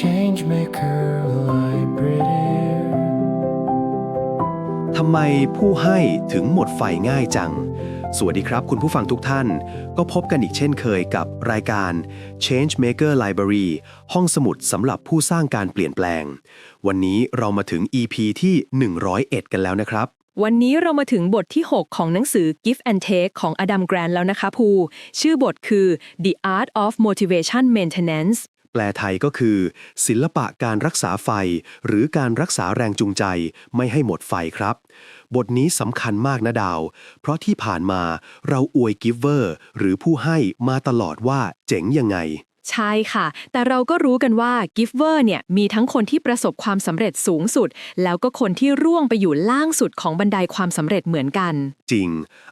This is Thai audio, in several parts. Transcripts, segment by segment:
Changemaker Library. ทำไมผู้ให้ถึงหมดไฟง่ายจัง สวัสดีครับคุณผู้ฟังทุกท่าน ก็พบกันอีกเช่นเคยกับรายการ Changemaker Library ห้องสมุดสำหรับผู้สร้างการเปลี่ยนแปลง วันนี้เรามาถึง EP ที่ 101 กันแล้วนะครับ วันนี้เรามาถึงบทที่ 6 ของหนังสือ Give and Take ของอดัมแกรนแล้วนะคะภู ชื่อบทคือ The Art of Motivation Maintenance แป ลไทยก็คือ ศิลปะการรักษาไฟ หรือการรักษาแรงจูงใจ ไม่ให้หมดไฟครับ บทนี้สำคัญมากนะดาว เพราะที่ผ่านมาเราอวยกิฟเวอร์ หรือผู้ให้มาตลอดว่าเจ๋งยังไง ใช่ค่ะ แต่เราก็รู้กันว่า Giver เนี่ยมีทั้งคนที่ประสบความสำเร็จสูงสุด แล้วก็คนที่ร่วงไปอยู่ล่างสุดของบันไดความสำเร็จเหมือนกัน จริง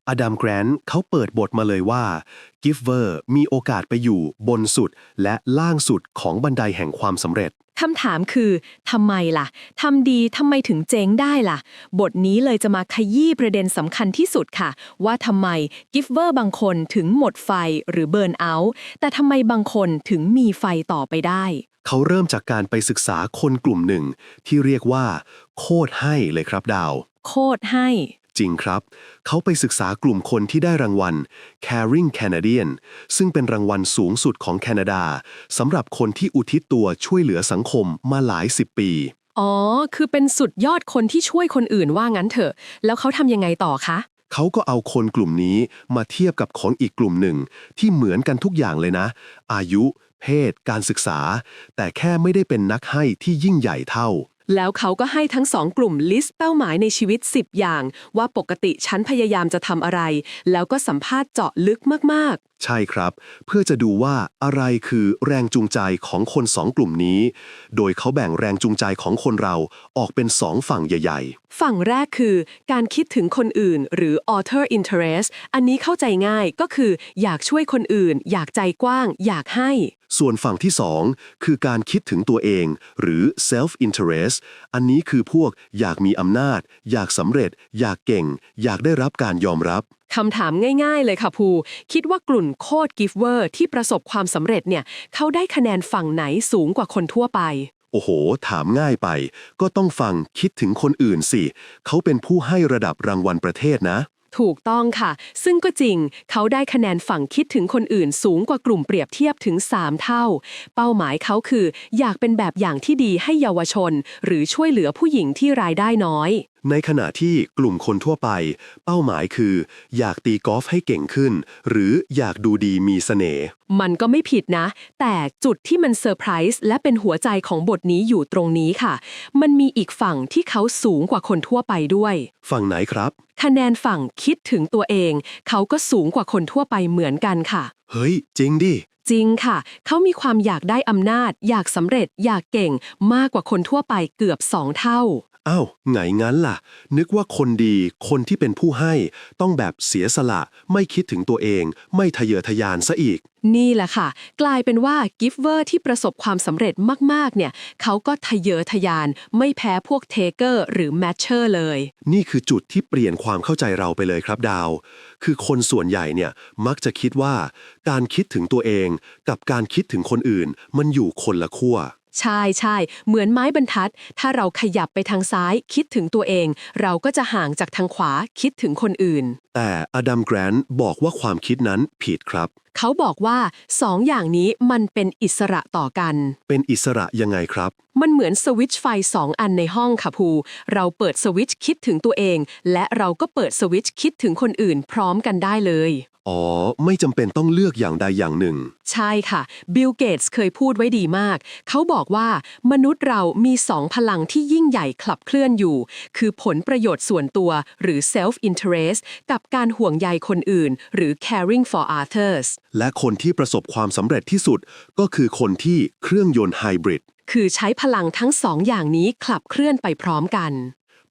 อดัมแกรนท์เขาเปิดบทมาเลยว่ากิฟเวอร์มีโอกาสไปอยู่บนสุดและล่างสุดของบันไดแห่งความสำเร็จ คำถามคือทำไมล่ะทำดีทำไมถึงเจ๊งได้ล่ะ บทนี้เลยจะมาขยี้ประเด็นสำคัญที่สุดค่ะ ว่าทำไมกิฟเวอร์บางคนถึงหมดไฟหรือเบิร์นเอาท์แต่ทำไมบางคนถึงมีไฟต่อไปได้ เขาเริ่มจากการไปศึกษาคนกลุ่มหนึ่ง ที่เรียกว่า โคตรให้เลยครับดาว โคตรให้ จริงครับ เขาไปศึกษากลุ่มคนที่ได้รางวัล Caring Canadian ซึ่งเป็นรางวัลสูงสุดของแคนาดาสำหรับคนที่อุทิศตัวช่วยเหลือสังคมมาหลายสิบปี อ๋อ คือเป็นสุดยอดคนที่ช่วยคนอื่นว่างั้นเถอะ แล้วเขาทำยังไงต่อคะ เขาก็เอาคนกลุ่มนี้มาเทียบกับของอีกกลุ่มหนึ่ง ที่เหมือนกันทุกอย่างเลยนะ อายุ เพศ การศึกษา แต่แค่ไม่ได้เป็นนักให้ที่ยิ่งใหญ่เท่า แล้วเขาก็ให้ทั้งสองกลุ่มลิสต์เป้าหมายในชีวิต 10 อย่าง ว่าปกติฉันพยายามจะทำอะไร แล้วก็สัมภาษณ์เจาะลึกมากใช่ครับ เพื่อจะดูว่าอะไรคือแรงจูงใจของคนสองกลุ่มนี้ โดยเขาแบ่งแรงจูงใจของคนเราออกเป็นสองฝั่งใหญ่ ๆ ฝั่งแรกคือการคิดถึงคนอื่น หรือ author interest อันนี้เข้าใจง่ายก็คืออยากช่วยคนอื่น อยากใจกว้าง อยากให้ๆ ส่วนฝั่งที่สองคือการคิดถึงตัวเอง หรือ self interest อันนี้คือพวกอยากมีอำนาจ อยากสำเร็จ อยากเก่ง อยากได้รับการยอมรับคำถามง่าย ๆ เลยค่ะภู คิดว่ากลุ่มโคดกิฟเวอร์ที่ประสบความสำเร็จเนี่ย เขาได้คะแนนฝั่งไหนสูงกว่าคนทั่วไป โอ้โห ถามง่ายไป ก็ต้องฟังคิดถึงคนอื่นสิ เขาเป็นผู้ให้ระดับรางวัลประเทศนะ ถูกต้องค่ะ ซึ่งก็จริง เขาได้คะแนนฝั่งคิดถึงคนอื่นสูงกว่ากลุ่มเปรียบเทียบถึง 3 เท่า เป้าหมายเขาคือ อยากเป็นแบบอย่างที่ดีให้เยาวชน หรือช่วยเหลือผู้หญิงที่รายได้น้อย ในขณะที่กลุ่มคนทั่วไป เป้าหมายคือ อยากตีกอล์ฟให้เก่งขึ้น หรืออยากดูดีมีเสน่ห์มันก็ไม่ผิดนะ แต่จุดที่มันเซอร์ไพรส์และเป็นหัวใจของบทนี้อยู่ตรงนี้ค่ะ มันมีอีกฝั่งที่เขาสูงกว่าคนทั่วไปด้วย ฝั่งไหนครับ คะแนนฝั่งคิดถึงตัวเอง เขาก็สูงกว่าคนทั่วไปเหมือนกันค่ะ เฮ้ย จริงดิ จริงค่ะ เขามีความอยากได้อำนาจ อยากสำเร็จ อยากเก่ง มากกว่าคนทั่วไปเกือบสองเท่า อ้าวไงงั้นล่ะ นึกว่าคนดี คนที่เป็นผู้ให้ ต้องแบบเสียสละ ไม่คิดถึงตัวเอง ไม่ทะเยอทะยานซะอีกนี่แหละค่ะ กลายเป็นว่ากิฟเวอร์ที่ประสบความสำเร็จมากๆ เนี่ย เขาก็ทะเยอทะยาน ไม่แพ้พวกเทเกอร์หรือแมทเชอร์เลย นี่คือจุดที่เปลี่ยนความเข้าใจเราไปเลยครับดาว คือคนส่วนใหญ่เนี่ย มักจะคิดว่า การคิดถึงตัวเองกับการคิดถึงคนอื่น มันอยู่คนละขั้ว ใช่ใช่เหมือนไม้บรรทัด ถ้าเราขยับไปทางซ้าย คิดถึงตัวเอง เราก็จะห่างจากทางขวาคิดถึงคนอื่น แต่อดัมแกรนท์บอกว่าความคิดนั้นผิดครับ เขาบอกว่าสองอย่างนี้มันเป็นอิสระต่อกัน เป็นอิสระยังไงครับ มันเหมือนสวิตช์ไฟสองอันในห้องค่ะภูเราเปิดสวิตช์คิดถึงตัวเอง และเราก็เปิดสวิตช์คิดถึงคนอื่น พร้อมกันได้เลย อ๋อ ไม่จำเป็นต้องเลือกอย่างใดอย่างหนึ่ง ใช่ค่ะ บิลเกตส์เคยพูดไว้ดีมาก เขาบอกว่ามนุษย์เรามีสองพลังที่ยิ่งใหญ่ขับเคลื่อนอยู่ คือผลประโยชน์ส่วนตัวหรือ self interest กับการห่วงใยคนอื่น หรือ caring for others และคนที่ประสบความสำเร็จที่สุด ก็คือคนที่เครื่องยนต์ไฮบริด คือใช้พลังทั้งสองอย่างนี้ขับเคลื่อนไปพร้อมกัน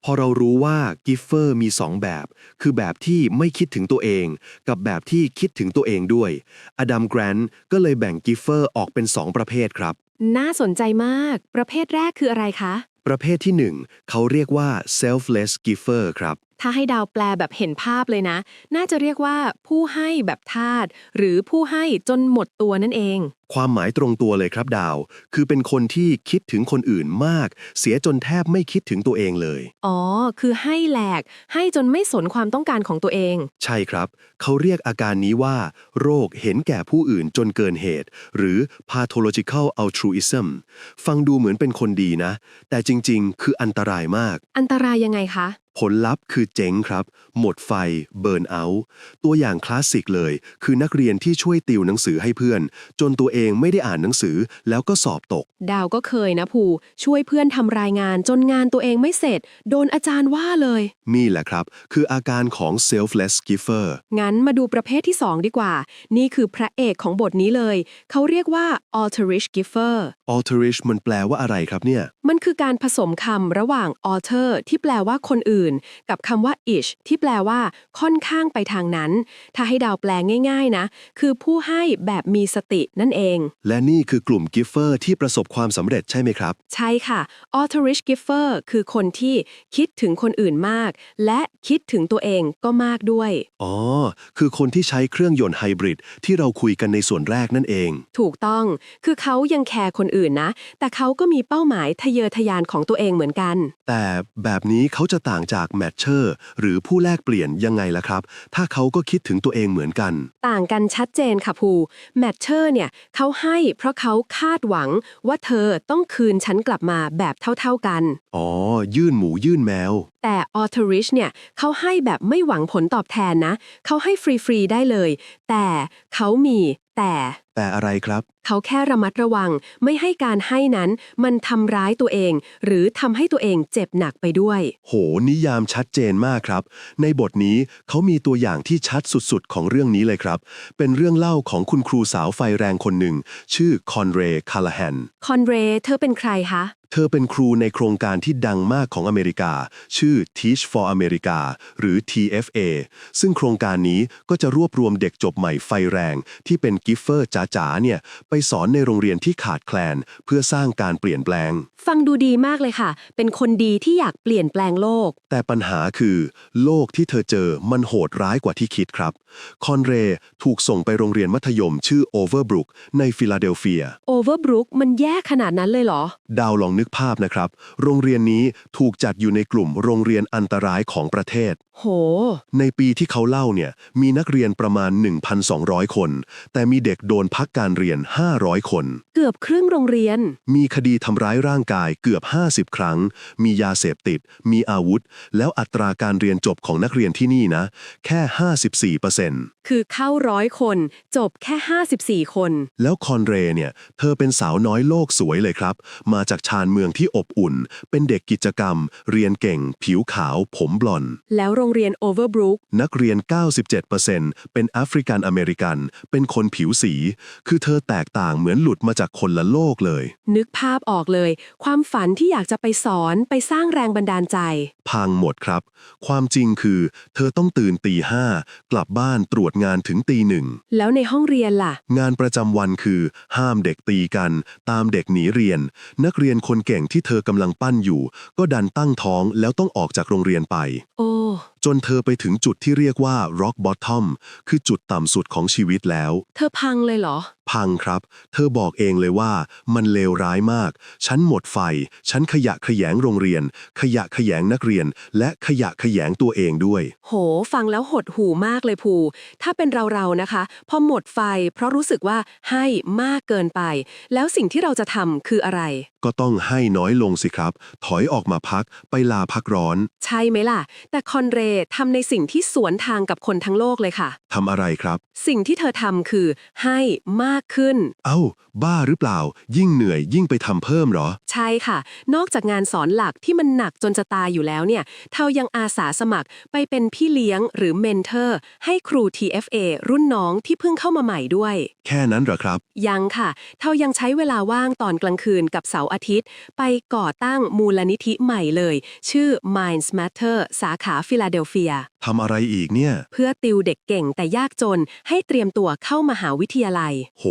พอเรารู้ว่ากิฟเฟอร์มีสองแบบ คือแบบที่ไม่คิดถึงตัวเอง กับแบบที่คิดถึงตัวเองด้วย อดัมแกรนท์ก็เลยแบ่งกิฟเฟอร์ออกเป็นสองประเภทครับ น่าสนใจมาก ประเภทแรกคืออะไรคะ ประเภทที่หนึ่งเขาเรียกว่า selfless giver ครับ ถ้าให้ดาวแปลแบบเห็นภาพเลยนะ น่าจะเรียกว่าผู้ให้แบบทาสหรือผู้ให้จนหมดตัวนั่นเอง ความหมายตรงตัวเลยครับดาว คือเป็นคนที่คิดถึงคนอื่นมาก เสียจนแทบไม่คิดถึงตัวเองเลย อ๋อ คือให้แหลก ให้จนไม่สนความต้องการของตัวเอง ใช่ครับ เขาเรียกอาการนี้ว่า โรคเห็นแก่ผู้อื่นจนเกินเหตุ หรือ pathological altruism ฟังดูเหมือนเป็นคนดีนะ แต่จริง ๆ คืออันตรายมาก อันตรายยังไงคะ ผลลัพธ์คือเจ๊งครับ หมดไฟ เบิร์นเอาท์ตัวอย่างคลาสสิกเลย คือนักเรียนที่ช่วยติวหนังสือให้เพื่อน จนตัวเองไม่ได้อ่านหนังสือแล้วก็สอบตก ดาวก็เคยนะภูช่วยเพื่อนทำรายงานจนงานตัวเองไม่เสร็จ โดนอาจารย์ว่าเลย นี่แหละครับ คืออาการของ selfless giver งั้นมาดูประเภทที่ 2 ดีกว่า นี่คือพระเอกของบทนี้เลย เขาเรียกว่า alterish giver alterish มันแปลว่าอะไรครับเนี่ย มันคือการผสมคำระหว่าง alter ที่แปลว่าคนอื่น กับคำว่า ish ที่แปลว่า ค่อนข้างไปทางนั้น ถ้าให้ดาวแปลง่าย ๆ นะ คือผู้ให้แบบมีสตินั่นเอง และนี่คือกลุ่ม giver ที่ประสบความสำเร็จใช่ไหมครับ ใช่ค่ะ alterish giver คือคนที่คิดถึงคนอื่นมาก และคิดถึงตัวเองก็มากด้วย อ๋อ คือคนที่ใช้เครื่องยนต์ไฮบริดที่เราคุยกันในส่วนแรกนั่นเอง ถูกต้อง คือเขายังแคร์คนอื่นนะ แต่เขาก็มีเป้าหมายทะเยอทะยานของตัวเองเหมือนกัน แต่แบบนี้เขาจะต่างจากแมทเชอร์ หรือผู้แลกเปลี่ยนยังไงล่ะครับ ถ้าเขาก็คิดถึงตัวเองเหมือนกัน ต่างกันชัดเจนค่ะภูแมทเชอร์เนี่ยเขาให้เพราะเขาคาดหวังว่าเธอต้องคืนฉันกลับมาแบบเท่าๆกัน อ๋อ ยื่นหมูยื่นแมว แต่ออเทอริชเนี่ยเขาให้แบบไม่หวังผลตอบแทนนะ เขาให้ฟรี ๆ ได้เลย แต่เขามีแต่ แต่อะไรครับ เขาแค่ระมัดระวังไม่ให้การให้นั้น มันทำร้ายตัวเอง หรือทำให้ตัวเองเจ็บหนักไปด้วย โห นิยามชัดเจนมากครับ ในบทนี้เขามีตัวอย่างที่ชัดสุดๆ ของเรื่องนี้เลยครับ เป็นเรื่องเล่าของคุณครูสาวไฟแรงคนหนึ่ง ชื่อคอนเรย์คาลาแฮนคอนเรย์เธอเป็นใครคะเธอเป็นครูในโครงการที่ดังมากของอเมริกา ชื่อ Teach for America หรือ TFA ซึ่งโครงการนี้ก็จะรวบรวมเด็กจบใหม่ไฟแรง ที่เป็นกิฟเฟอร์จ๋าๆเนี่ยไปสอนในโรงเรียนที่ขาดแคลน เพื่อสร้างการเปลี่ยนแปลง ฟังดูดีมากเลยค่ะ เป็นคนดีที่อยากเปลี่ยนแปลงโลก แต่ปัญหาคือ โลกที่เธอเจอมันโหดร้ายกว่าที่คิดครับ คอนเรย์ถูกส่งไปโรงเรียนมัธยมชื่อโอเวอร์บรุกในฟิลาเดลเฟีย โอเวอร์บรุกมันแย่ขนาดนั้นเลยเหรอ ดาวลองนึกภาพนะครับ โรงเรียนนี้ถูกจัดอยู่ในกลุ่มโรงเรียนอันตรายของประเทศ โห ในปีที่เขาเล่าเนี่ยมีนักเรียนประมาณ 1,200 คน แต่มีเด็กโดนพักการเรียน 500 คน เกือบครึ่งโรงเรียน มีคดีทำร้ายร่างกายเกือบ 50 ครั้ง มียาเสพติด มีอาวุธ แล้วอัตราการเรียนจบของนักเรียนที่นี่นะ แค่ 54%คือเข้าร้อยคน จบแค่ 54 คน แล้วคอนเรย์เนี่ย เธอเป็นสาวน้อยโลกสวยเลยครับ มาจากชานเมืองที่อบอุ่น เป็นเด็กกิจกรรม เรียนเก่ง ผิวขาว ผมบลอนด์แล้วโรงเรียนโอเวอร์บรุกนักเรียน 97%เป็นแอฟริกันอเมริกัน เป็นคนผิวสีคือเธอแตกต่างเหมือนหลุดมาจากคนละโลกเลย นึกภาพออกเลย ความฝันที่อยากจะไปสอนไปสร้างแรงบันดาลใจ พังหมดครับ ความจริงคือ เธอต้องตื่นตีห้ากลับบ้านตรวจงานถึงตีหนึ่ง แล้วในห้องเรียนล่ะ งานประจำวันคือ ห้ามเด็กตีกัน ตามเด็กหนีเรียน นักเรียนคนเก่งที่เธอกำลังปั้นอยู่ ก็ดันตั้งท้องแล้วต้องออกจากโรงเรียนไป โอ้ จนเธอไปถึงจุดที่เรียกว่า rock bottom คือจุดต่ำสุดของชีวิตแล้ว เธอพังเลยเหรอ พังครับ เธอบอกเองเลยว่ามันเลวร้ายมาก ฉันหมดไฟ ฉันขยะขยงโรงเรียน ขยะขยงนักเรียน และขยะขยงตัวเองด้วย โห ฟังแล้วหดหูมากเลยภู ถ้าเป็นเราๆนะคะ พอหมดไฟ เพราะรู้สึกว่าให้มากเกินไป แล้วสิ่งที่เราจะทำคืออะไร ก็ต้องให้น้อยลงสิครับ ถอยออกมาพักไปลาพักร้อน ใช่ไหมล่ะ แต่คอนเรย์ทำในสิ่งที่สวนทางกับคนทั้งโลกเลยค่ะทำอะไรครับ สิ่งที่เธอทำคือให้มากขึ้น เอ้า บ้าหรือเปล่า ยิ่งเหนื่อยยิ่งไปทำเพิ่มเหรอ ใช่ค่ะ นอกจากงานสอนหลักที่มันหนักจนจะตายอยู่แล้วเนี่ยเธอยังอาสาสมัครไปเป็นพี่เลี้ยงหรือเมนเทอร์ ให้ครู TFA รุ่นน้องที่เพิ่งเข้ามาใหม่ด้วย แค่นั้นเหรอครับ ยังค่ะเธอยังใช้เวลาว่างตอนกลางคืนกับเสาร์อาทิตย์ ไปก่อตั้งมูลนิธิใหม่เลย ชื่อ Minds Matter สาขาฟิลาเดลเฟีย ทำอะไรอีกเนี่ย เพื่อติวเด็กเก่งแต่ยากจนให้เตรียมตัวเข้ามหาวิทยาลัย โห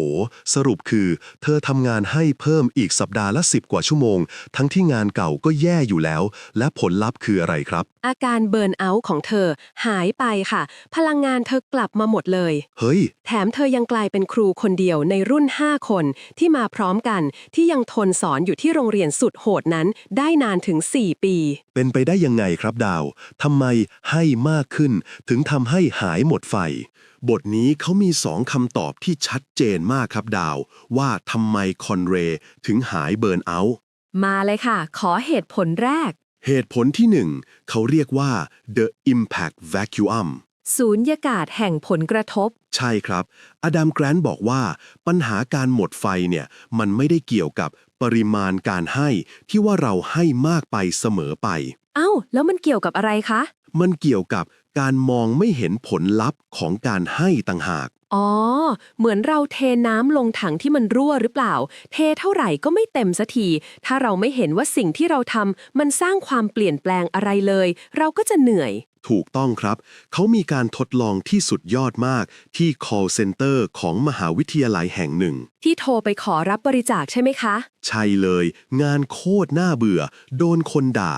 สรุปคือ เธอทำงานให้เพิ่มอีกสัปดาห์ละ 10 กว่าชั่วโมงชั่วโมง ทั้งที่งานเก่าก็แย่อยู่แล้ว และผลลัพธ์คืออะไรครับ อาการเบิร์นเอาท์ของเธอหายไปค่ะ พลังงานเธอกลับมาหมดเลย เฮ้ย แถมเธอยังกลายเป็นครูคนเดียวในรุ่น 5 คนที่มาพร้อมกันที่ยังทนสอนอยู่ที่โรงเรียนสุดโหดนั้น ได้นานถึง 4 ปี เป็นไปได้ยังไงครับดาวทำไมให้มากขึ้น ถึงทำให้หายหมดไฟ บทนี้เขามีสองคำตอบที่ชัดเจนมากครับดาว ว่าทำไมคอนเรย์ถึงหายเบิร์นเอาท์มาเลยค่ะ ขอเหตุผลแรก เหตุผลที่หนึ่งเขาเรียกว่า the impact vacuum ศูนยากาศแห่งผลกระทบ ใช่ครับ อดัมแกรนต์บอกว่า ปัญหาการหมดไฟเนี่ย มันไม่ได้เกี่ยวกับปริมาณการให้ที่ว่าเราให้มากไปเสมอไป เอ้า แล้วมันเกี่ยวกับอะไรคะ มันเกี่ยวกับ การมองไม่เห็นผลลัพธ์ของการให้ต่างหาก อ๋อ เหมือนเราเทน้ำลงถังที่มันรั่วหรือเปล่า เทเท่าไหร่ก็ไม่เต็มสักที ถ้าเราไม่เห็นว่าสิ่งที่เราทำมันสร้างความเปลี่ยนแปลงอะไรเลย เราก็จะเหนื่อย ถูกต้องครับ เขามีการทดลองที่สุดยอดมากที่ call center ของมหาวิทยาลัยแห่งหนึ่ง ที่โทรไปขอรับบริจาคใช่ไหมคะ ใช่เลย งานโคตรน่าเบื่อ โดนคนด่า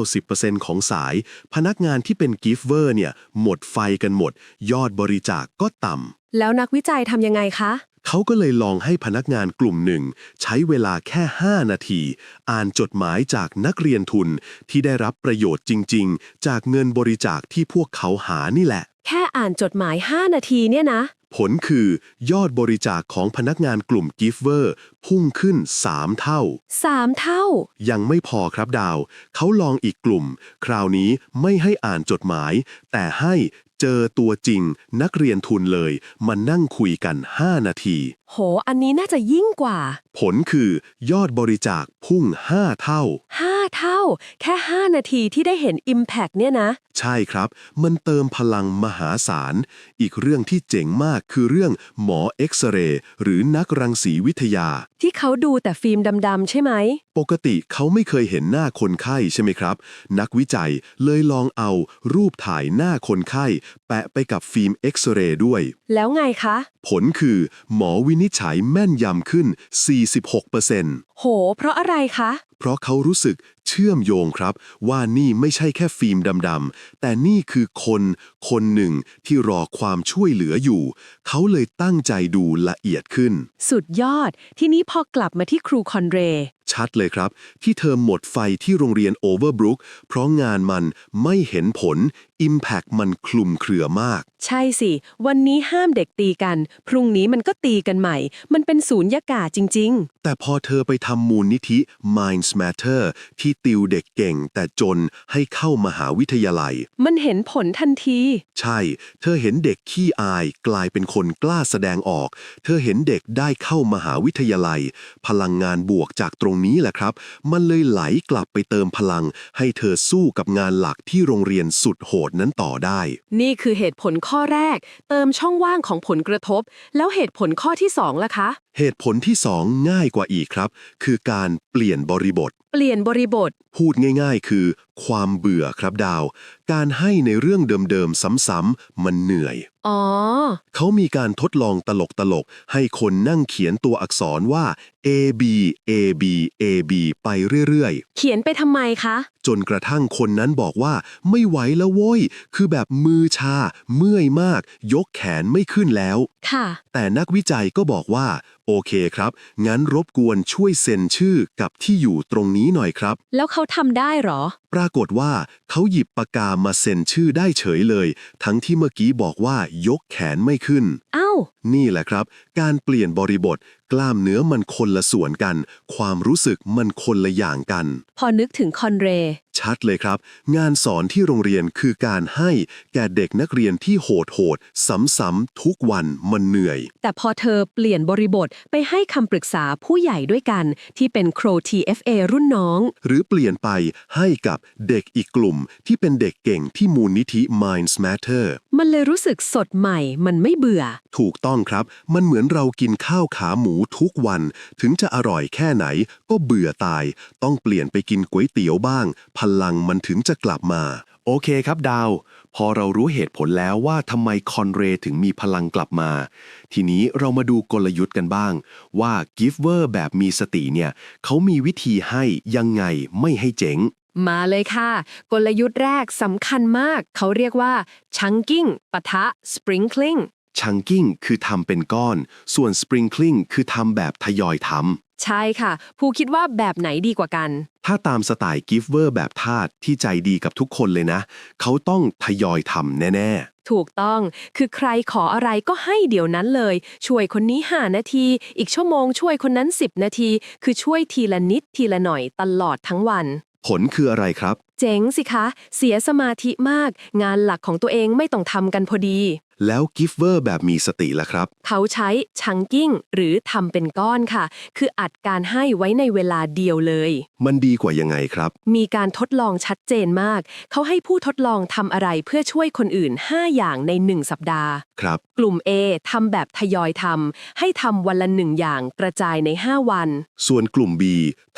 90%ของสาย พนักงานที่เป็นกิฟเวอร์เนี่ย หมดไฟกันหมด ยอดบริจาคก็ต่ำแล้วนักวิจัยทำยังไงคะ เขาก็เลยลองให้พนักงานกลุ่มหนึ่ง ใช้เวลาแค่ 5 นาที อ่านจดหมายจากนักเรียนทุนที่ได้รับประโยชน์จริง ๆ จากเงินบริจาคที่พวกเขาหานี่แหละ แค่อ่านจดหมาย 5 นาทีเนี่ยนะ ผลคือยอดบริจาคของพนักงานกลุ่มกิฟเวอร์พุ่งขึ้น 3 เท่า 3 เท่า ยังไม่พอครับดาว เขาลองอีกกลุ่ม คราวนี้ไม่ให้อ่านจดหมาย แต่ให้ เจอตัวจริงนักเรียนทุนเลย มานั่งคุยกัน 5 นาที โห อันนี้น่าจะยิ่งกว่า ผลคือยอดบริจาคพุ่ง 5 เท่า 5 เท่า แค่ 5 นาทีที่ได้เห็น Impact เนี่ยนะ ใช่ครับ มันเติมพลังมหาศาล อีกเรื่องที่เจ๋งมากคือเรื่องหมอเอ็กซเรย์หรือนักรังสีวิทยา ที่เขาดูแต่ฟิล์มดำๆใช่ไหม ปกติเขาไม่เคยเห็นหน้าคนไข้ใช่ไหมครับ นักวิจัยเลยลองเอารูปถ่ายหน้าคนไข้ แปะไปกับฟิล์มเอ็กซเรย์ด้วย แล้วไงคะ ผลคือหมอวินิจฉัยแม่นยำขึ้น 46%โห เพราะอะไรคะ เพราะเขารู้สึกเชื่อมโยงครับ ว่านี่ไม่ใช่แค่ฟิล์มดำๆ แต่นี่คือคนคนหนึ่งที่รอความช่วยเหลืออยู่ เขาเลยตั้งใจดูละเอียดขึ้น สุดยอด ทีนี้พอกลับมาที่ครูคอนเรย์ ชัดเลยครับ ที่เธอหมดไฟที่โรงเรียนโอเวอร์บรุกเพราะงานมันไม่เห็นผล Impact มันคลุมเครือมาก ใช่สิ วันนี้ห้ามเด็กตีกัน พรุ่งนี้มันก็ตีกันใหม่ มันเป็นศูนยากาศจริงแต่พอเธอไปทำมูลนิธิ Minds Matter ที่ติวเด็กเก่งแต่จนให้เข้ามหาวิทยาลัยๆมันเห็นผลทันที ใช่ เธอเห็นเด็กขี้อายกลายเป็นคนกล้าแสดงออก เธอเห็นเด็กได้เข้ามหาวิทยาลัย พลังงานบวกจากตรงนี้แหละครับ มันเลยไหลกลับไปเติมพลัง ให้เธอสู้กับงานหลักที่โรงเรียนสุดโหดนั้นต่อได้ นี่คือเหตุผลข้อแรก เติมช่องว่างของผลกระทบ แล้วเหตุผลข้อที่สองล่ะคะเหตุผลที่สองง่ายกว่าอีกครับ คือการเปลี่ยนบริบท เปลี่ยนบริบท พูดง่าย ๆ คือ ความเบื่อครับดาว การให้ในเรื่องเดิมๆซ้ำๆมันเหนื่อย อ๋อ เขามีการทดลองตลกๆให้คนนั่งเขียนตัวอักษรว่า A B A B A B ไปเรื่อยเขียนไปทำไมคะๆจนกระทั่งคนนั้นบอกว่า ไม่ไหวแล้วโว้ย คือแบบมือชา เมื่อยมาก ยกแขนไม่ขึ้นแล้วค่ะ แต่นักวิจัยก็บอกว่า โอเคครับ งั้นรบกวนช่วยเซ็นชื่อกับที่อยู่ตรงนี้หน่อยครับ แล้วเขาทำได้เหรอ ปรากฏว่าเขาหยิบปากกามาเซ็นชื่อได้เฉยเลย ทั้งที่เมื่อกี้บอกว่ายกแขนไม่ขึ้นเอ้านี่แหละครับ การเปลี่ยนบริบท กล้ามเนื้อมันคนละส่วนกัน ความรู้สึกมันคนละอย่างกัน พอนึกถึงคอนเรย์ ชัดเลยครับ งานสอนที่โรงเรียนคือการให้แก่เด็กนักเรียนที่โหดโหดๆซ้ำๆทุกวันมันเหนื่อย แต่พอเธอเปลี่ยนบริบทไปให้คำปรึกษาผู้ใหญ่ด้วยกัน ที่เป็นโคร TFA รุ่นน้อง หรือเปลี่ยนไปให้กับเด็กอีกกลุ่ม ที่เป็นเด็กเก่งที่มูลนิธิ Minds Matter มันเลยรู้สึกสดใหม่มันไม่เบื่อ ถูกต้องครับ มันเหมือนเรากินข้าวขาหมูทุกวัน ถึงจะอร่อยแค่ไหนก็เบื่อตาย ต้องเปลี่ยนไปกินก๋วยเตี๋ยวบ้างพลังมันถึงจะกลับมา โอเคครับดาว พอเรารู้เหตุผลแล้วว่าทำไมคอนเรย์ถึงมีพลังกลับมา ทีนี้เรามาดูกลยุทธ์กันบ้าง ว่ากิฟเวอร์แบบมีสติเนี่ยเขามีวิธีให้ยังไงไม่ให้เจ๋ง มาเลยค่ะ กลยุทธ์แรกสำคัญมาก เขาเรียกว่า chunking ปะทะ sprinkling ชังกิ้งคือทำเป็นก้อน ส่วนสปริงคลิงคือทำแบบทยอยท ใช่ค่ะผู้คิดว่าแบบไหนดีกว่ากันำถ้าตามสไตล์กิฟเวอร์แบบทาสที่ใจดีกับทุกคนเลยนะ เขาต้องทยอยทำแน่ถูกต้อง คือใครขออะไรก็ให้เดี๋ยวนั้นเลย ช่วยคนนี้ 5 นาที อีกชั่วโมงช่วยคนนั้น 10 นาที คือช่วยทีละนิดทีละหน่อยตลอดทั้งวันๆผลคืออะไรครับ เจ๋งสิคะ เสียสมาธิมาก งานหลักของตัวเองไม่ต้องทำกันพอดี แล้วกิฟเวอร์แบบมีสติล่ะครับ เขาใช้ชังกิ้งหรือทำเป็นก้อนค่ะ คืออัดการให้ไว้ในเวลาเดียวเลย มันดีกว่ายังไงครับ มีการทดลองชัดเจนมาก เขาให้ผู้ทดลองทำอะไรเพื่อช่วยคนอื่น 5 อย่างใน 1 สัปดาห์ ครับ กลุ่ม A ทำแบบทยอยทำให้ทำวันละหนึ่งอย่างกระจายใน 5 วัน ส่วนกลุ่ม B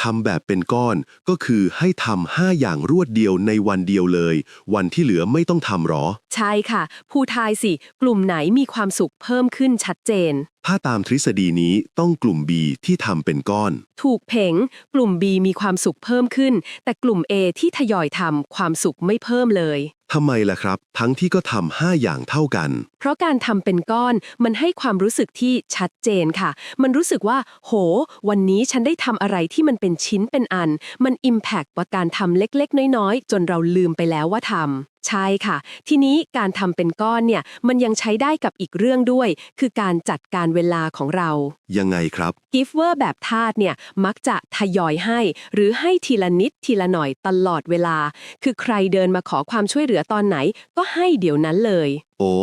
ทำแบบเป็นก้อน ก็คือให้ทำห้าอย่างรวดเดียวในวันเดียวเลย วันที่เหลือไม่ต้องทำหรอ ใช่ค่ะ ผู้ทายสิ กลุ่มไหนมีความสุขเพิ่มขึ้นชัดเจน ถ้าตามทฤษฎีนี้ต้องกลุ่ม B ที่ทำเป็นก้อน ถูกเพ่งกลุ่ม B มีความสุขเพิ่มขึ้น แต่กลุ่ม A ที่ทยอยทำความสุขไม่เพิ่มเลย ทำไมล่ะครับ ทั้งที่ก็ทำห้าอย่างเท่ากัน เพราะการทำเป็นก้อนมันให้ความรู้สึกที่ชัดเจนค่ะ มันรู้สึกว่า โห วันนี้ฉันได้ทำอะไรที่มันเป็นชิ้นเป็นอัน มันอิมแพกว่าการทำเล็กๆ น้อยๆ จนเราลืมไปแล้วว่าทำ ใช่ค่ะ ทีนี้การทำเป็นก้อนเนี่ยมันยังใช้ได้กับอีกเรื่องด้วย คือการจัดการเวลาของเรา ยังไงครับ กิฟเวอร์แบบทาสเนี่ยมักจะทยอยให้ หรือให้ทีละนิดทีละหน่อยตลอดเวลา คือใครเดินมาขอความช่วยเหลือตอนไหน ก็ให้เดี๋ยวนั้นเลย โอ้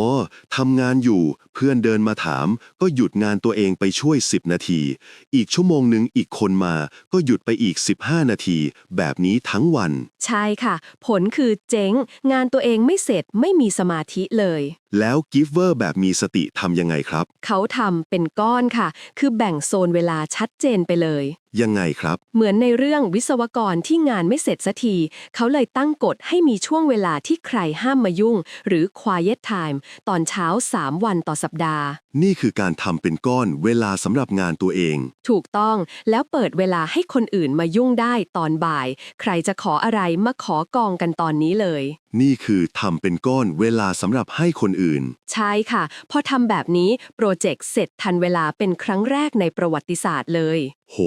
ทำงานอยู่ เพื่อนเดินมาถาม ก็หยุดงานตัวเองไปช่วย 10 นาที อีกชั่วโมงหนึ่งอีกคนมา ก็หยุดไปอีก 15 นาที แบบนี้ทั้งวัน ใช่ค่ะ ผลคือเจ๊ง งานตัวเองไม่เสร็จไม่มีสมาธิเลย แล้วกิฟเวอร์แบบมีสติทำยังไงครับ เขาทำเป็นก้อนค่ะ คือแบ่งโซนเวลาชัดเจนไปเลยยังไงครับ เหมือนในเรื่องวิศวกรที่งานไม่เสร็จสักที เขาเลยตั้งกฎให้มีช่วงเวลาที่ใครห้ามมายุ่ง หรือ quiet time ตอนเช้า 3 วันต่อสัปดาห์ นี่คือการทำเป็นก้อนเวลาสำหรับงานตัวเอง ถูกต้องแล้วเปิดเวลาให้คนอื่นมายุ่งได้ตอนบ่าย ใครจะขออะไรมาขอกองกันตอนนี้เลย นี่คือทำเป็นก้อนเวลาสำหรับให้คนอื่น ใช่ค่ะ พอทำแบบนี้โปรเจกต์เสร็จทันเวลาเป็นครั้งแรกในประวัติศาสตร์เลย โห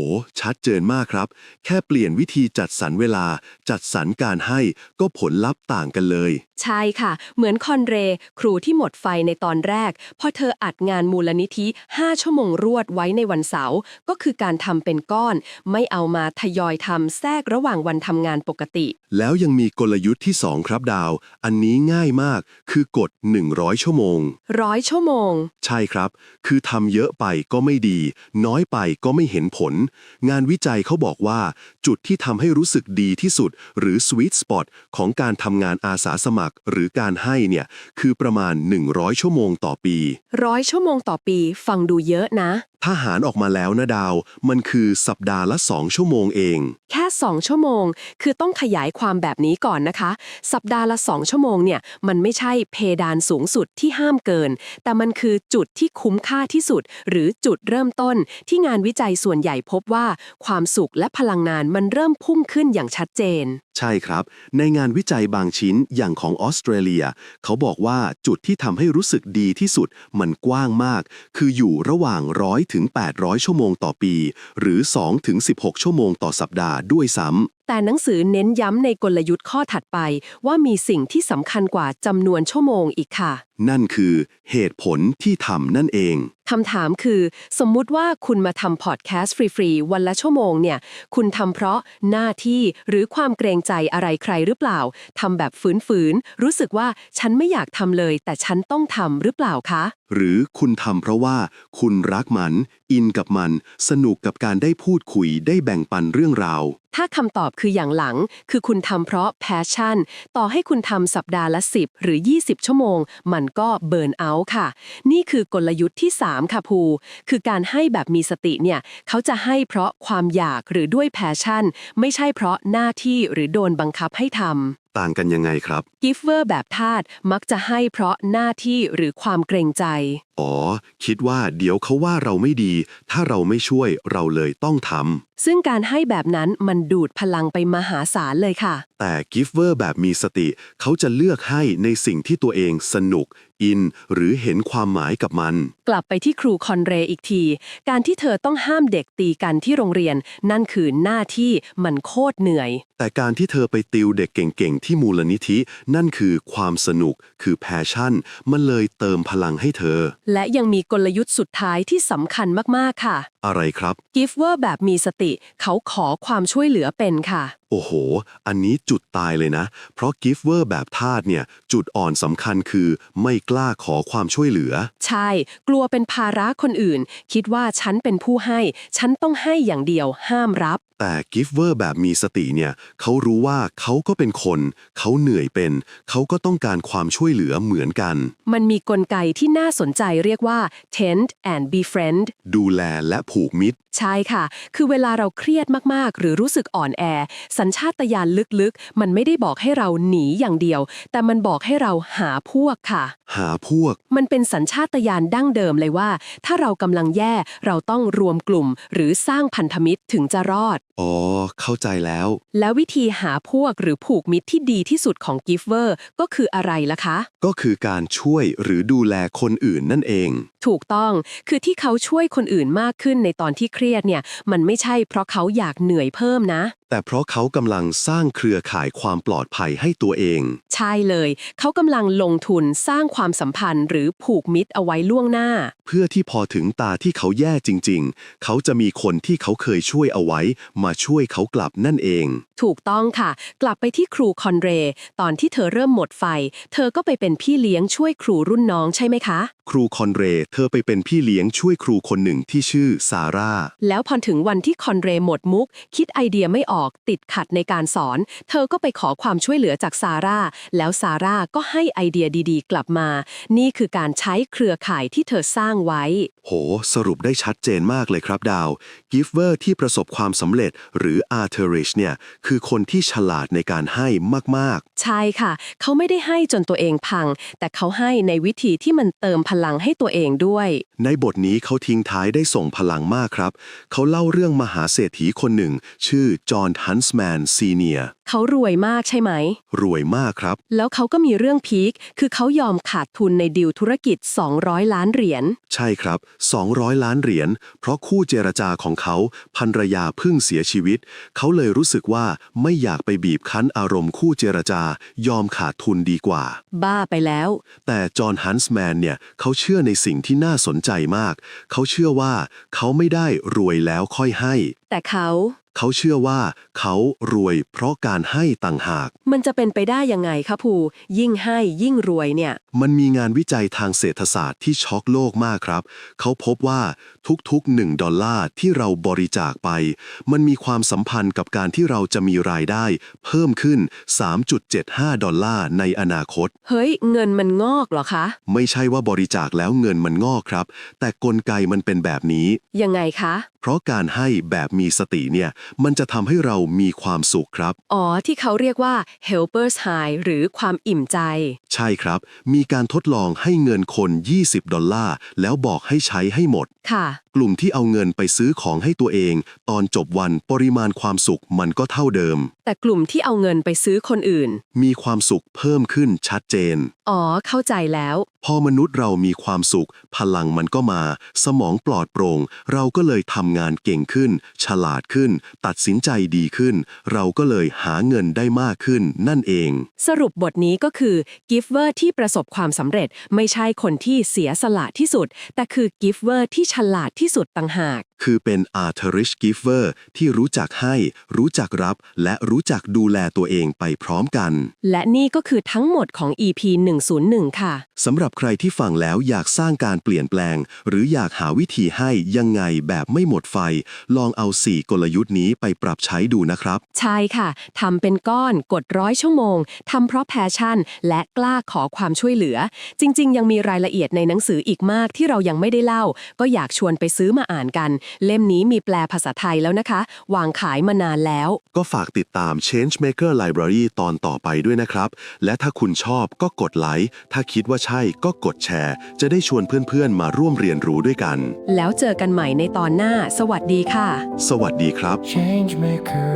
ชัดเจนมากครับ แค่เปลี่ยนวิธีจัดสรรเวลา จัดสรรการให้ก็ผลลัพธ์ต่างกันเลย ใช่ค่ะ เหมือนคอนเร ครูที่หมดไฟในตอนแรก พอเธออัดงานมูลนิธิ 5 ชั่วโมงรวดไว้ในวันเสาร์ ก็คือการทำเป็นก้อน ไม่เอามาทยอยทำแทรกระหว่างวันทำงานปกติ แล้วยังมีกลยุทธ์ที่ 2 ครับดาว อันนี้ง่ายมาก คือกด 100 ชั่วโมง ร้อยชั่วโมง ใช่ครับ คือทำเยอะไปก็ไม่ดี น้อยไปก็ไม่เห็นผล งานวิจัยเขาบอกว่า จุดที่ทำให้รู้สึกดีที่สุด หรือ sweet spot ของการทำงานอาสาสมัครหรือการให้เนี่ยคือประมาณ 100 ชั่วโมงต่อปี ร้อยชั่วโมงต่อปี ฟังดูเยอะนะ ถ้าหารออกมาแล้วนะดาว มันคือสัปดาห์ละ 2 ชั่วโมงเอง แค่ 2 ชั่วโมง คือต้องขยายความแบบนี้ก่อนนะคะ สัปดาห์ละ 2 ชั่วโมงเนี่ย มันไม่ใช่เพดานสูงสุดที่ห้ามเกิน แต่มันคือจุดที่คุ้มค่าที่สุด หรือจุดเริ่มต้น ที่งานวิจัยส่วนใหญ่พบว่า ความสุขและพลังงานมันเริ่มพุ่งขึ้นอย่างชัดเจน ใช่ครับ ในงานวิจัยบางชิ้นอย่างของออสเตรเลีย เขาบอกว่าจุดที่ทำให้รู้สึกดีที่สุด มันกว้างมาก คืออยู่ระหว่าง100ถึง 800 ชั่วโมงต่อปี หรือ2ถึง16 ชั่วโมงต่อสัปดาห์ด้วยซ้ำ แต่หนังสือเน้นย้ำในกลยุทธ์ข้อถัดไป ว่ามีสิ่งที่สำคัญกว่าจำนวนชั่วโมงอีกค่ะ นั่นคือเหตุผลที่ทำนั่นเองคำถามคือ สมมุติว่าคุณมาทำพอดแคสต์ฟรีๆ วันละชั่วโมงเนี่ย คุณทำเพราะหน้าที่หรือความเกรงใจอะไรใครหรือเปล่าทำแบบฝืนๆ รู้สึกว่าฉันไม่อยากทำเลย แต่ฉันต้องทำหรือเปล่าคะ หรือคุณทำเพราะว่าคุณรักมัน อินกับมัน สนุกกับการได้พูดคุยได้แบ่งปันเรื่องราว ถ้าคำตอบคืออย่างหลัง คือคุณทำเพราะ passion ต่อให้คุณทำสัปดาห์ละ 10 หรือ 20 ชั่วโมง มันก็เบิร์นเอาท์ค่ะ นี่คือกลยุทธ์ที่ 3 ค่ะภู คือการให้แบบมีสติเนี่ย เขาจะให้เพราะความอยากหรือด้วย passion ไม่ใช่เพราะหน้าที่หรือโดนบังคับให้ทำ ต่างกันยังไงครับ กิฟเวอร์แบบทาสมักจะให้เพราะหน้าที่หรือความเกรงใจ อ๋อ คิดว่าเดี๋ยวเขาว่าเราไม่ดี ถ้าเราไม่ช่วยเราเลยต้องทำ ซึ่งการให้แบบนั้นมันดูดพลังไปมหาศาลเลยค่ะ แต่กิฟเวอร์แบบมีสติ เขาจะเลือกให้ในสิ่งที่ตัวเองสนุก อิน หรือเห็นความหมายกับมัน กลับไปที่ครูคอนเรอีกที การที่เธอต้องห้ามเด็กตีกันที่โรงเรียน นั่นคือหน้าที่มันโคตรเหนื่อย แต่การที่เธอไปติวเด็กเก่งๆ ที่มูลนิธิ นั่นคือความสนุก คือแพชชั่น มันเลยเติมพลังให้เธอ และยังมีกลยุทธ์สุดท้ายที่สำคัญมากๆค่ะ อะไรครับ กิฟเวอร์แบบมีสติเขาขอความช่วยเหลือเป็นค่ะ โอ้โห อันนี้จุดตายเลยนะ เพราะกิฟเวอร์แบบทาสเนี่ย จุดอ่อนสำคัญคือไม่กล้าขอความช่วยเหลือ ใช่ กลัวเป็นภาระคนอื่น คิดว่าฉันเป็นผู้ให้ ฉันต้องให้อย่างเดียวห้ามรับ แต่กิฟเวอร์แบบมีสติเนี่ยเขารู้ว่าเขาก็เป็นคน เขาเหนื่อยเป็น เขาก็ต้องการความช่วยเหลือเหมือนกัน มันมีกลไกที่น่าสนใจเรียกว่า tend and befriend ดูแลและผูกมิตร ใช่ค่ะ คือเวลาเราเครียดมากๆ หรือรู้สึกอ่อนแอสััญชาตญาณลึกๆ มันไม่ได้บอกให้เราหนีอย่างเดียว แต่มันบอกให้เราหาพวกค่ะ หาพวก มันเป็นสัญชาตญาณดั้งเดิมเลยว่า ถ้าเรากำลังแย่เราต้องรวมกลุ่ม หรือสร้างพันธมิตรถึงจะรอด อ๋อ เข้าใจแล้ว แล้ววิธีหาพวกหรือผูกมิตรที่ดีที่สุดของกิฟเวอร์ก็คืออะไรล่ะคะ ก็คือการช่วยหรือดูแลคนอื่นนั่นเอง ถูกต้องคือที่เขาช่วยคนอื่นมากขึ้นในตอนที่เครียดเนี่ย มันไม่ใช่เพราะเขาอยากเหนื่อยเพิ่มนะ แต่เพราะเขากำลังสร้างเครือข่ายความปลอดภัยให้ตัวเอง ใช่เลย เขากำลังลงทุนสร้างความความสัมพันธ์หรือผูกมิตรเอาไว้ล่วงหน้า เพื่อที่พอถึงตาที่เขาแย่จริง ๆ เขาจะมีคนที่เขาเคยช่วยเอาไว้ มาช่วยเขากลับนั่นเอง ถูกต้องค่ะ กลับไปที่ครูคอนเร ตอนที่เธอเริ่มหมดไฟ เธอก็ไปเป็นพี่เลี้ยงช่วยครูรุ่นน้องใช่ไหมคะ ครูคอนเร เธอไปเป็นพี่เลี้ยงช่วยครูคนหนึ่งที่ชื่อซาร่า แล้วพอถึงวันที่คอนเรหมดมุก คิดไอเดียไม่ออกติดขัดในการสอน เธอก็ไปขอความช่วยเหลือจากซาร่า แล้วซาร่าก็ให้ไอเดียดีๆ กลับมา นี่คือการใช้เครือข่ายที่เธอสร้างไว้ โห สรุปได้ชัดเจนมากเลยครับดาว กิฟเวอร์ที่ประสบความสำเร็จหรือ a r t e r i c h เนี่ยคือคนที่ฉลาดในการให้มากใช่ค่ะ เขาไม่ได้ให้จนตัวเองพัง แต่เขาให้ในวิธีที่มันเติมพลังให้ตัวเองด้วย ๆ ในบทนี้เขาทิ้งท้ายได้ส่งพลังมากครับ เขาเล่าเรื่องมหาเศรษฐีคนหนึ่ง ชื่อจอห์นฮันส์แมนซีเนียเขารวยมากใช่ไหม รวยมากครับ แล้วเขาก็มีเรื่องพีคคือเขายอมขาดทุนในดีลธุรกิจ 200 ล้านเหรียญ ใช่ครับ 200 ล้านเหรียญ เพราะคู่เจรจาของเขาภรรยาเพิ่งเสียชีวิต เขาเลยรู้สึกว่าไม่อยากไปบีบคั้นอารมณ์คู่เจรจา ยอมขาดทุนดีกว่า บ้าไปแล้ว แต่จอห์นฮันส์แมนเนี่ยเขาเชื่อในสิ่งที่น่าสนใจมาก เขาเชื่อว่าเขาไม่ได้รวยแล้วค่อยให้ แต่เขา เขาเชื่อว่าเขารวยเพราะการให้ต่างหาก มันจะเป็นไปได้ยังไงคะภูยิ่งให้ยิ่งรวยเนี่ย มันมีงานวิจัยทางเศรษฐศาสตร์ที่ช็อกโลกมากครับ เขาพบว่าทุกๆ 1 ดอลลาร์ที่เราบริจาคไป มันมีความสัมพันธ์กับการที่เราจะมีรายได้ เพิ่มขึ้น 3.75 ดอลลาร์ในอนาคต เฮ้ย เงินมันงอกเหรอคะ ไม่ใช่ว่าบริจาคแล้วเงินมันงอกครับ แต่กลไกมันเป็นแบบนี้ ยังไงคะ เพราะการให้แบบมีสติเนี่ย มันจะทำให้เรามีความสุขครับ อ๋อ ที่เขาเรียกว่า helpers high หรือความอิ่มใจ ใช่ครับ มีการทดลองให้เงินคน 20 ดอลลาร์ แล้วบอกให้ใช้ให้หมด ค่ะ กลุ่มที่เอาเงินไปซื้อของให้ตัวเอง ตอนจบวันปริมาณความสุขมันก็เท่าเดิม แต่กลุ่มที่เอาเงินไปซื้อคนอื่น มีความสุขเพิ่มขึ้นชัดเจน อ๋อ เข้าใจแล้ว พอมนุษย์เรามีความสุข พลังมันก็มา สมองปลอดโปร่ง เราก็เลยทำงานเก่งขึ้น ฉลาดขึ้น ตัดสินใจดีขึ้น เราก็เลยหาเงินได้มากขึ้น นั่นเอง สรุปบทนี้ก็คือกิฟเวอร์ที่ประสบความสำเร็จไม่ใช่คนที่เสียสละที่สุด แต่คือกิฟเวอร์ที่ฉลาดที่ที่สุดต่างหาก คือเป็น a r t e r i c h giver ที่รู้จักให้ รู้จักรับ และรู้จักดูแลตัวเองไปพร้อมกัน และนี่ก็คือทั้งหมดของ EP 101 ค่ะ สำหรับใครที่ฟังแล้วอยากสร้างการเปลี่ยนแปลง หรืออยากหาวิธีให้ยังไงแบบไม่หมดไฟ ลองเอา 4 กลยุทธ์นี้ไปปรับใช้ดูนะครับ ใช่ค่ะทำเป็นก้อนกดร้อยชั่วโมงทำเพราะแพชชั่น และกล้าขอความช่วยเหลือ จริง ๆ ยังมีรายละเอียดในหนังสืออีกมากที่เรายังไม่ได้เล่า ก็อยากชวนไปซื้อมาอ่านกันเล่มนี้มีแปลภาษาไทยแล้วนะคะ วางขายมานานแล้ว ก็ฝากติดตาม Changemaker Library ตอนต่อไปด้วยนะครับ และถ้าคุณชอบก็กดไลค์ ถ้าคิดว่าใช่ก็กดแชร์ จะได้ชวนเพื่อนๆ มาร่วมเรียนรู้ด้วยกัน แล้วเจอกันใหม่ในตอนหน้า สวัสดีค่ะ สวัสดีครับ Change maker